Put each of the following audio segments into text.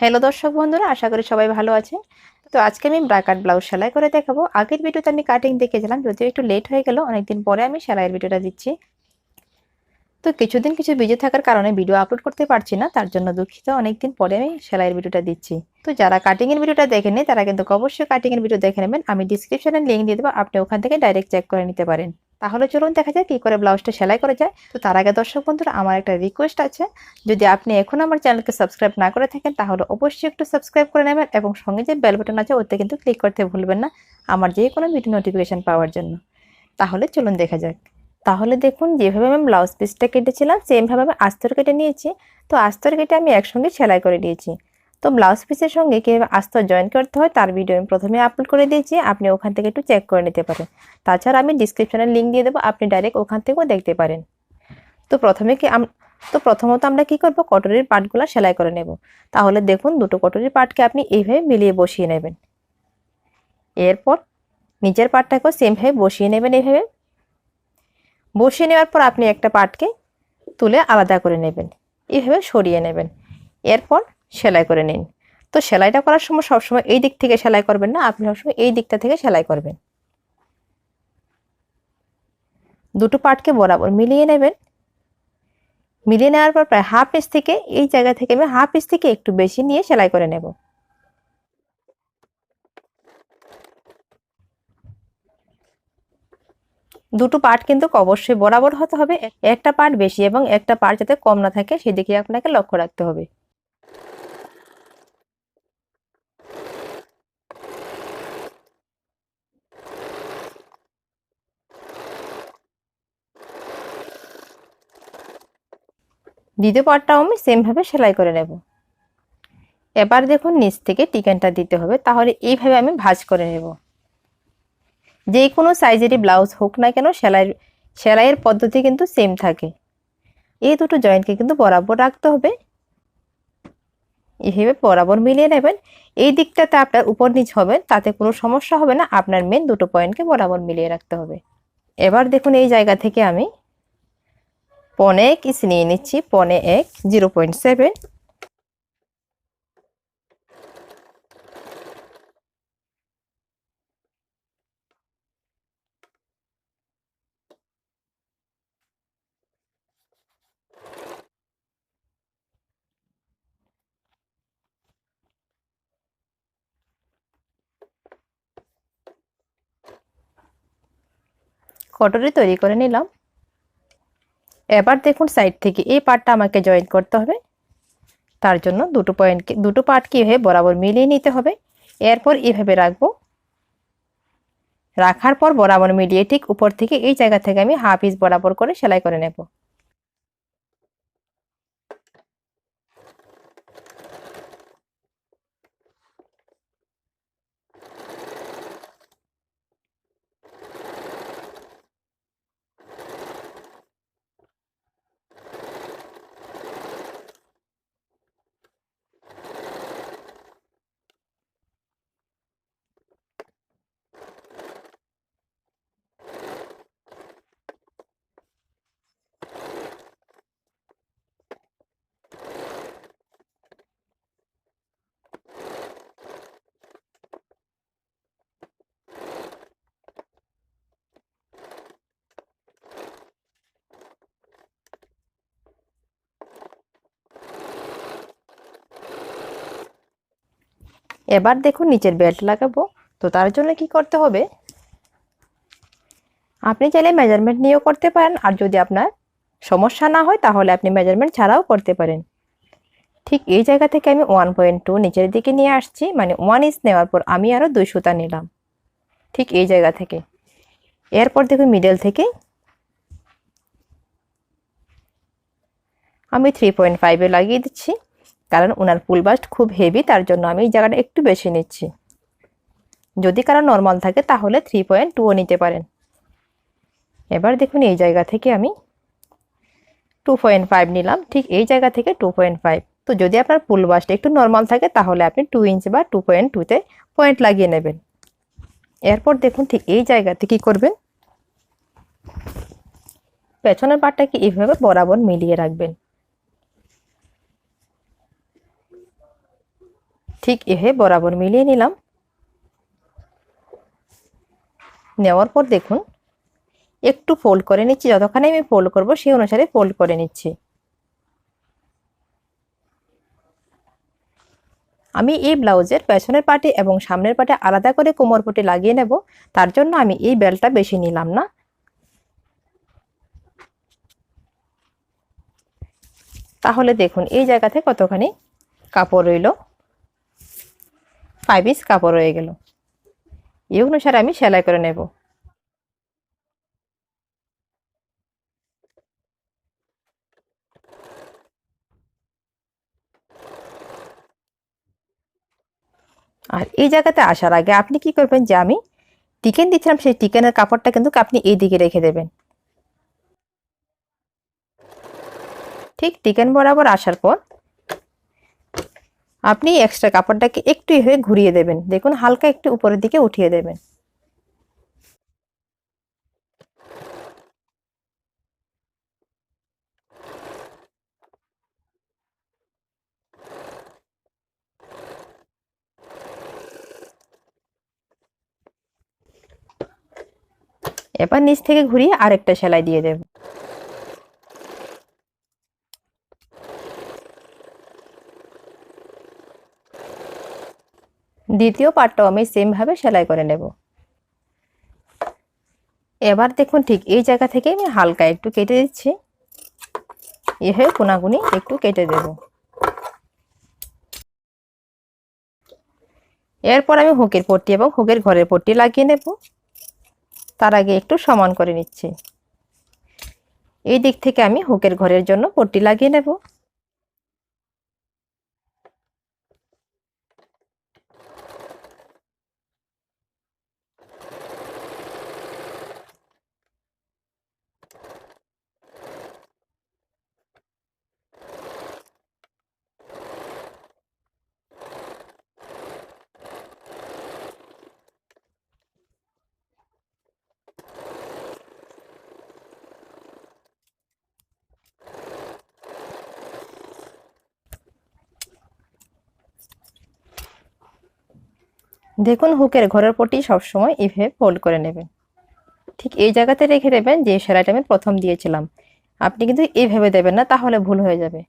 Hello দর্শক বন্ধুরা, আশা করি সবাই ভালো আছে। তো আজকে আমি ব্রাকাট ব্লাউজ সেলাই করে দেখাবো। আগের ভিডিওতে আমি কাটিং দেখেছিলাম, যদিও একটু লেট হয়ে গেল, অনেকদিন পরে আমি সেলাইয়ের ভিডিওটা দিচ্ছি। তো কিছুদিন কিছু বিজি থাকার কারণে ভিডিও আপলোড করতে পারছি না, তার জন্য দুঃখিত, অনেকদিন পরে আমি সেলাইয়ের ভিডিওটা দিচ্ছি। তো যারা কাটিংয়ের ভিডিওটা দেখেনি তারা কিন্তু অবশ্যই কাটিংয়ের ভিডিও দেখে নেবেন। আমি ডিসক্রিপশনে লিঙ্ক দিয়ে দেবো, আপনি ওখান থেকে ডাইরেক্ট চেক করে নিতে পারেন। তাহলে চলুন দেখা যায় কী করে ব্লাউজটা সেলাই করা যায়। তো তার আগে দর্শক বন্ধুরা, আমার একটা রিকোয়েস্ট আছে। যদি আপনি এখন আমার চ্যানেলকে সাবস্ক্রাইব না করে থাকেন, তাহলে অবশ্যই একটু সাবস্ক্রাইব করে নেবেন এবং সঙ্গে যে বেল বাটন আছে, ওতে কিন্তু ক্লিক করতে ভুলবেন না আমার যে কোনো ভিডিও নোটিফিকেশান পাওয়ার জন্য। তাহলে চলুন দেখা যাক। তাহলে দেখুন, যেভাবে আমি ব্লাউজ পিসটা কেটেছিলাম সেমভাবে আমি আস্তর কেটে নিয়েছি। তো আস্তর কেটে আমি একসঙ্গে সেলাই করে দিয়েছি তো ব্লাউজ পিসের সঙ্গে কীভাবে আস্তর জয়েন করতে হয়, তার ভিডিও আমি প্রথমে আপলোড করে দিয়েছি, আপনি ওখান থেকে একটু চেক করে নিতে পারেন। তাছাড়া আমি ডিসক্রিপশানে লিঙ্ক দিয়ে দেবো, আপনি ডাইরেক্ট ওখান থেকেও দেখতে পারেন। তো প্রথমে কি তো প্রথমত আমরা কি করব কটরির পাটগুলো সেলাই করে নেব। তাহলে দেখুন, দুটো কটরির পাটকে আপনি এইভাবে মিলিয়ে বসিয়ে নেবেন। এরপর নিচের পাটটাকেও সেমভাবে বসিয়ে নেবেন এইভাবে। বসিয়ে নেওয়ার পর আপনি একটা পাটকে তুলে আলাদা করে নেবেন। এইভাবে সরিয়ে নেবেন। এরপর সেলাই করে নিন। তো সেলাইটা করার সময় সবসময় এই দিক থেকে সেলাই করবেন না, আপনি সবসময় এই দিকটা থেকে সেলাই করবেন। দুটো পার্টকে বরাবর মিলিয়ে নেবেন। মিলিয়ে নেওয়ার পর প্রায় হাফ ইঞ্চ থেকে এই জায়গা থেকে আমি হাফ ইঞ্চ থেকে একটু বেশি নিয়ে সেলাই করে নেব। দুটো পার্ট কিন্তু অবশ্যই বরাবর হতে হবে। একটা পার্ট বেশি এবং একটা পার্ট যাতে কম না থাকে সেদিকে আপনাকে লক্ষ্য রাখতে হবে। দ্বিতীয় পার্টটাও আমি সেমভাবে সেলাই করে নেব। এবার দেখুন নিচ থেকে টিকেনটা দিতে হবে, তাহলে এইভাবে আমি ভাজ করে নেব। যে কোনো সাইজেরই ব্লাউজ হোক না কেন সেলাইয়ের সেলাইয়ের পদ্ধতি কিন্তু সেম থাকে। এই দুটো জয়েন্টকে কিন্তু বরাবর রাখতে হবে। এইভাবে বরাবর মিলিয়ে নেবেন। এই দিকটাতে আপনার উপর নিচ হবে, তাতে কোনো সমস্যা হবে না, আপনার মেন দুটো পয়েন্টকে বরাবর মিলিয়ে রাখতে হবে। এবার দেখুন এই জায়গা থেকে আমি পনে এক ইস নিয়ে নিচ্ছি পনে এক জিরো পয়েন্ট সেভেন। কটরি তৈরি করে নিলাম। এবার দেখুন সাইড থেকে এই পার্টটা আমাকে জয়েন করতে হবে। তার জন্য দুটো পয়েন্টকে দুটো পার্ট কীভাবে বরাবর মিলিয়ে নিতে হবে, এরপর এভাবে রাখব। রাখার পর বরাবর মিলিয়ে ঠিক উপর থেকে এই জায়গা থেকে আমি হাফ ইস বরাবর করে সেলাই করে নেব। এবার দেখুন নিচের বেল্ট লাগাবো। তো তার জন্য কি করতে হবে? আপনি চাইলে মেজারমেন্ট নিয়েও করতে পারেন, আর যদি আপনার সমস্যা না হয়, তাহলে আপনি মেজারমেন্ট ছাড়াও করতে পারেন। ঠিক এই জায়গা থেকে আমি ওয়ান পয়েন্ট টু নিচের দিকে নিয়ে আসছি মানে ওয়ান ইঞ্চ নেওয়ার পর আমি আরও দুই সুতা নিলাম। ঠিক এই জায়গা থেকে। এরপর দেখুন মিডল থেকে আমি থ্রি পয়েন্ট ফাইভে লাগিয়ে দিচ্ছি। কারণ ওনার ফুল বাস্ট খুব হেভি তার জন্য আমি এই জায়গাটা একটু বেশি নিচ্ছি। যদি কারও নর্মাল থাকে, তাহলে থ্রি পয়েন্ট টুও নিতে পারেন। এবার দেখুন, এই জায়গা থেকে আমি টু পয়েন্ট ফাইভ নিলাম। ঠিক এই জায়গা থেকে টু পয়েন্ট ফাইভ তো যদি আপনার ফুল বাস্ট একটু নর্মাল থাকে, তাহলে আপনি টু ইঞ্চ বা টু পয়েন্ট টুতে পয়েন্ট লাগিয়ে নেবেন। এরপর দেখুন, ঠিক এই জায়গাতে কী করবেন? পেছনের পাটটাকে এইভাবে বরাবর মিলিয়ে রাখবেন। ঠিক এভাবে বরাবর মিলিয়ে নিলাম। নেওয়ার পর দেখুন, একটু ফোল্ড করে নিচ্ছি। যতক্ষণে আমি ফোল্ড করব, সেই অনুসারে ফোল্ড করে নিচ্ছি। আমি এই ব্লাউজের পেছনের পাটে এবং সামনের পাটে আলাদা করে কোমর পটি লাগিয়ে নেব। তার জন্য আমি এই বেলটা বেশি নিলাম না। তাহলে দেখুন, এই জায়গাতে কতখানি কাপড় রইল। ফাইভ ইঞ্চ কাপড় রয়ে গেল। এই অনুসারে আমি সেলাই করে নেব। আর এই জায়গাতে আসার আগে আপনি কি করবেন যে আমি টিকেন দিচ্ছিলাম, সেই টিকেনের কাপড়টা কিন্তু আপনি এই দিকে রেখে দেবেন। ঠিক টিকেন বরাবর আসার পর আপনি এক্সট্রা কাপড়টাকে একটু হয়ে ঘুরিয়ে দেবেন। দেখুন, হালকা একটু উপরের দিকে উঠিয়ে দেবেন। এবার নিচ থেকে ঘুরিয়ে আরেকটা সেলাই দিয়ে দেব। দ্বিতীয় পার্টটাও আমি সেম ভাবে সেলাই করে নেব। এবার দেখুন ঠিক এই জায়গা থেকে আমি হালকা একটু কেটে দিচ্ছি। এভাবে কোনাগুনি একটু কেটে দেব। এরপর আমি হুকের পট্টি এবং হুকের ঘরের পট্টি লাগিয়ে নেব। তার আগে একটু সমান করে নিচ্ছি। এই দিক থেকে আমি হুকের ঘরের জন্য পট্টি লাগিয়ে নেব। দেখুন হুকের ঘরের পটি সবসময় এভাবে ফোল্ড করে নেবেন। ঠিক এই জায়গাতে রেখে দেবেন যে সেলাইটা আমি প্রথম দিয়েছিলাম। আপনি কিন্তু এইভাবে দেবেন না, তাহলে ভুল হয়ে যাবে।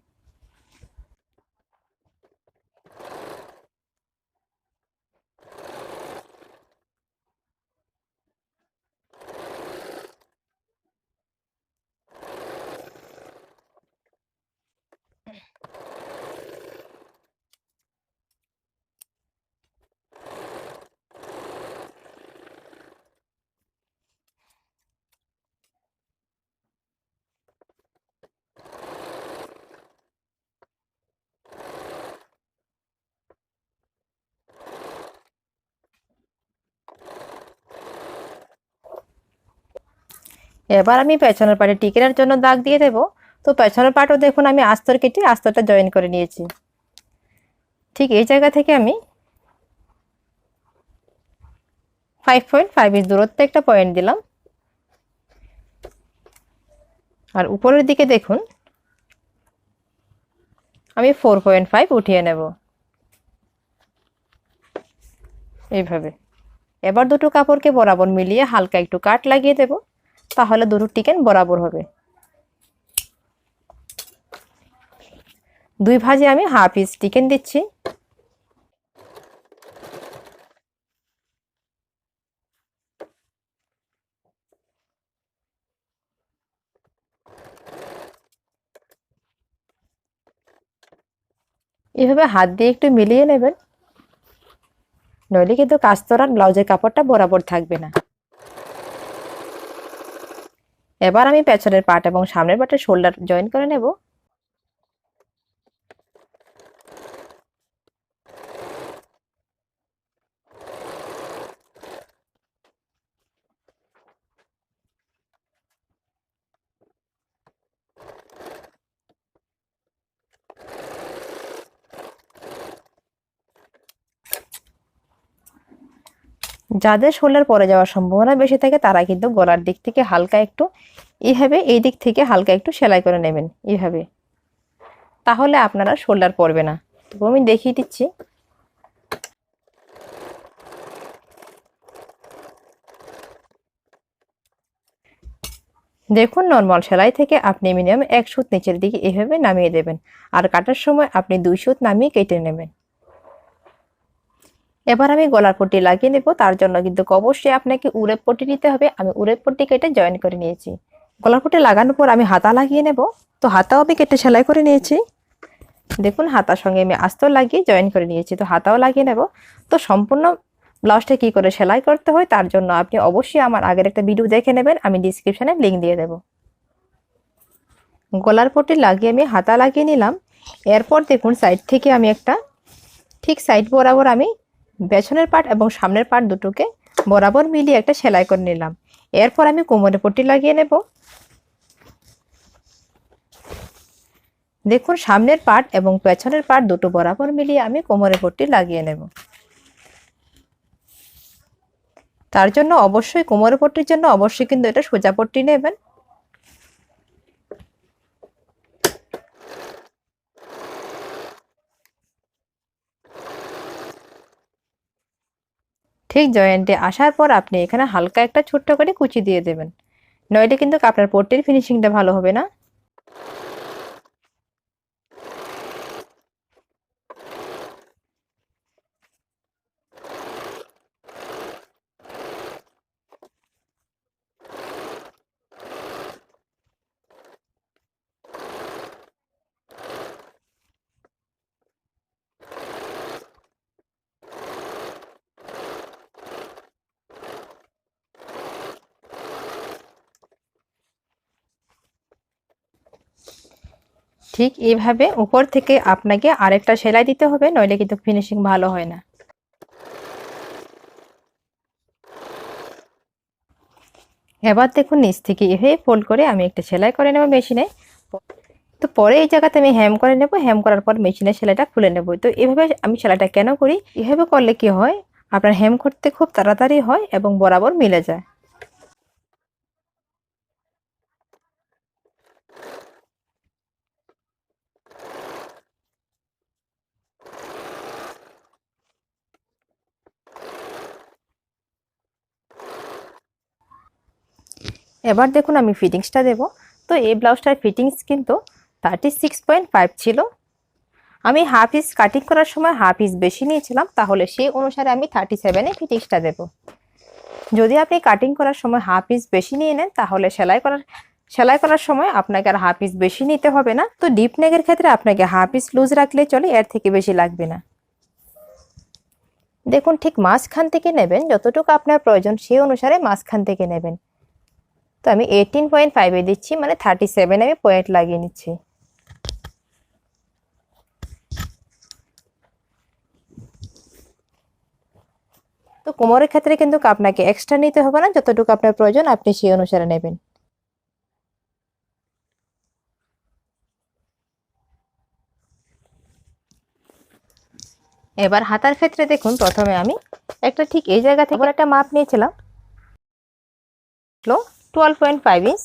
এবার আমি পেছনের পাটে টিকেনের জন্য দাগ দিয়ে দেব। তো পেছনের পাটও দেখুন, আমি আস্তর কেটে আস্তরটা জয়েন করে নিয়েছি। ঠিক এই জায়গা থেকে আমি ফাইভ পয়েন্ট ফাইভ ইঞ্চ দূরত্বে একটা পয়েন্ট দিলাম। আর উপরের দিকে দেখুন, আমি ফোর পয়েন্ট ফাইভ উঠিয়ে নেব। এইভাবে। এবার দুটো কাপড়কে বরাবর মিলিয়ে হালকা একটু কাট লাগিয়ে দেব। তাহলে দুটো টিকেন বরাবর হবে। দুই ভাজে আমি হাফ ইঞ্চ চিকেন দিচ্ছি। এভাবে হাত দিয়ে একটু মিলিয়ে নেবেন। নইলে কিন্তু কাস্তরার ব্লাউজের কাপড়টা বরাবর থাকবে না। এবার আমি পেছনের পাট এবং সামনের পাটের শোল্ডার জয়েন করে নেব। যাদের শোল্ডার পরে যাওয়ার সম্ভাবনা বেশি থাকে, তারা কিন্তু গলার দিক থেকে হালকা একটু, এইভাবে এই দিক থেকে হালকা একটু সেলাই করে নেবেন, এইভাবে। তাহলে আপনারা শোল্ডার পড়বে না। তবু আমি দেখিয়ে দিচ্ছি। দেখুন, নর্মাল সেলাই থেকে আপনি মিনিমাম এক সুত নিচের দিকে এভাবে নামিয়ে দেবেন, আর কাটার সময় আপনি দুই সুত নামিয়ে কেটে নেবেন। এবার আমি গলার পট্টি লাগিয়ে নেব। তার জন্য কিন্তু অবশ্যই আপনাকে উড়ের পট্টি নিতে হবে। আমি উড়ের পট্টি কেটে জয়েন করে নিয়েছি। গলার পট্টি লাগানোর পর আমি হাতা লাগিয়ে নেব। তো হাতাও আমি কেটে সেলাই করে নিয়েছি। দেখুন, হাতার সঙ্গে আমি আস্ত লাগিয়ে জয়েন করে নিয়েছি। তো হাতাও লাগিয়ে নেব। তো সম্পূর্ণ ব্লাউজটা কি করে সেলাই করতে হয় তার জন্য আপনি অবশ্যই আমার আগের একটা ভিডিও দেখে নেবেন। আমি ডিসক্রিপশানে লিঙ্ক দিয়ে দেব। গলার পট্টি লাগিয়ে আমি হাতা লাগিয়ে নিলাম। এরপর দেখুন সাইড থেকে আমি একটা ঠিক সাইড বরাবর আমি পেছনের পার্ট এবং সামনের পার্ট দুটোকে বরাবর মিলিয়ে একটা সেলাই করে নিলাম। এরপর আমি কোমরে পট্টি লাগিয়ে নেব। দেখুন, সামনের পার্ট এবং পেছনের পার্ট দুটো বরাবর মিলিয়ে আমি কোমরে পট্টি লাগিয়ে নেব। তার জন্য অবশ্যই কোমরে পট্টির জন্য অবশ্যই কিন্তু এটা সোজা পট্টি নেবেন। ঠিক জয়েন্টে আসার পর আপনি এখানে হালকা একটা ছোট্ট করে কুচি দিয়ে দেবেন। নইলে কিন্তু আপনার পট্টির ফিনিশিংটা ভালো হবে না। ঠিক এইভাবে উপর থেকে আপনাকে আরেকটা সেলাই দিতে হবে, নইলে কিন্তু ফিনিশিং ভালো হয় না। এবার দেখুন নিচ থেকে এভাবে ফোল্ড করে আমি একটা সেলাই করে নেব মেশিনে। তো পরে এই জায়গাতে আমি হ্যাম করে নেব হ্যাম করার পর মেশিনের সেলাইটা খুলে নেব। তো এভাবে আমি সেলাইটা কেন করি? এভাবে করলে কি হয়? আপনার হ্যাম করতে খুব তাড়াতাড়ি হয় এবং বরাবর মিলে যায়। এবার দেখুন আমি ফিটিংসটা দেব। তো এই ব্লাউজটার ফিটিংস কিন্তু থার্টি সিক্স পয়েন্ট ফাইভ ছিল। আমি হাফ ইস কাটিং করার সময় হাফ ইস বেশি নিয়েছিলাম, তাহলে সেই অনুসারে আমি থার্টি সেভেনে ফিটিংসটা দেব। যদি আপনি কাটিং করার সময় হাফ ইস বেশি নিয়ে নেন, তাহলে সেলাই করার সেলাই করার সময় আপনাকে আর হাফ ইস বেশি নিতে হবে না। তো ডিপ নেগের ক্ষেত্রে আপনাকে হাফ ইস লুজ রাখলে চলে, এর থেকে বেশি লাগবে না। দেখুন ঠিক মাঝখান থেকে নেবেন, যতটুকু আপনার প্রয়োজন সেই অনুসারে মাঝখান থেকে নেবেন। তো আমি এইটিন পয়েন্ট ফাইভে দিচ্ছি মানে থার্টি সেভেন আমি পয়েন্ট লাগিয়ে নিচ্ছি। তো কোমরের ক্ষেত্রে কিন্তু আপনাকে এক্সট্রা নিতে হবে না, যতটুকু আপনার প্রয়োজন আপনি সেই অনুসারে নেবেন। এবার হাতার ক্ষেত্রে দেখুন, প্রথমে আমি একটা ঠিক এই জায়গা থেকে একটা মাপ নিয়েছিলাম। Twelve point five inch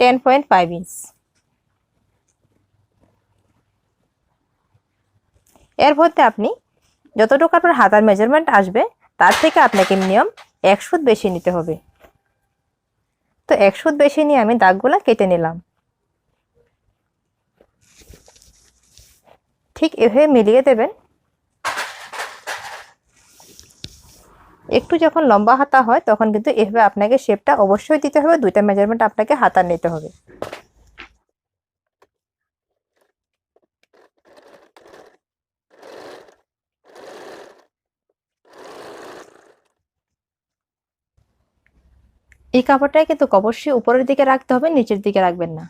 ten point five inch এর মধ্যে আপনি যতটুকু আপনার হাতার মেজারমেন্ট আসবে, তার থেকে আপনাকে মিনিমাম এক সুদ বেশি নিতে হবে। তো এক সুদ বেশি নিয়ে আমি দাগগুলা কেটে নিলাম। ঠিক এভাবে মিলিয়ে দেবেন। একটু যখন লম্বা হাতা হয়, তখন কিন্তু এভাবে আপনাকে শেপটা অবশ্যই দিতে হবে। দুইটা মেজারমেন্ট আপনাকে হাতা নিতে হবে। এই কাপড়টাই কিন্তু অবশ্যই উপরের দিকে রাখতে হবে, নিচের দিকে রাখবেন না।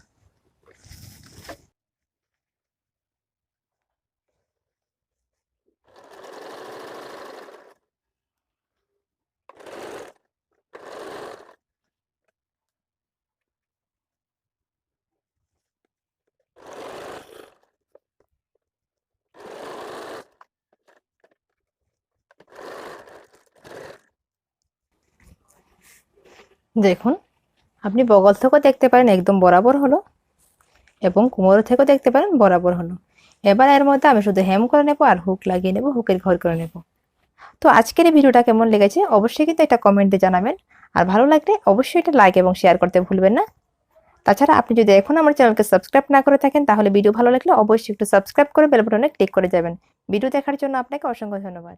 দেখুন, আপনি বগল থেকেও দেখতে পারেন একদম বরাবর হলো এবং কোমর থেকেও দেখতে পারেন বরাবর হলো। এবার এর মধ্যে আমি শুধু হেম করে নেব আর হুক লাগিয়ে নেব হুকের ঘর করে নেব। তো আজকের এই ভিডিওটা কেমন লেগেছে অবশ্যই কিন্তু এটা কমেন্টে জানাবেন। আর ভালো লাগলে অবশ্যই এটা লাইক এবং শেয়ার করতে ভুলবেন না। তাছাড়া আপনি যদি এখন আমার চ্যানেলকে সাবস্ক্রাইব না করে থাকেন, তাহলে ভিডিও ভালো লাগলে অবশ্যই একটু সাবস্ক্রাইব করে বেল বাটনে ক্লিক করে যাবেন। ভিডিও দেখার জন্য আপনাকে অসংখ্য ধন্যবাদ।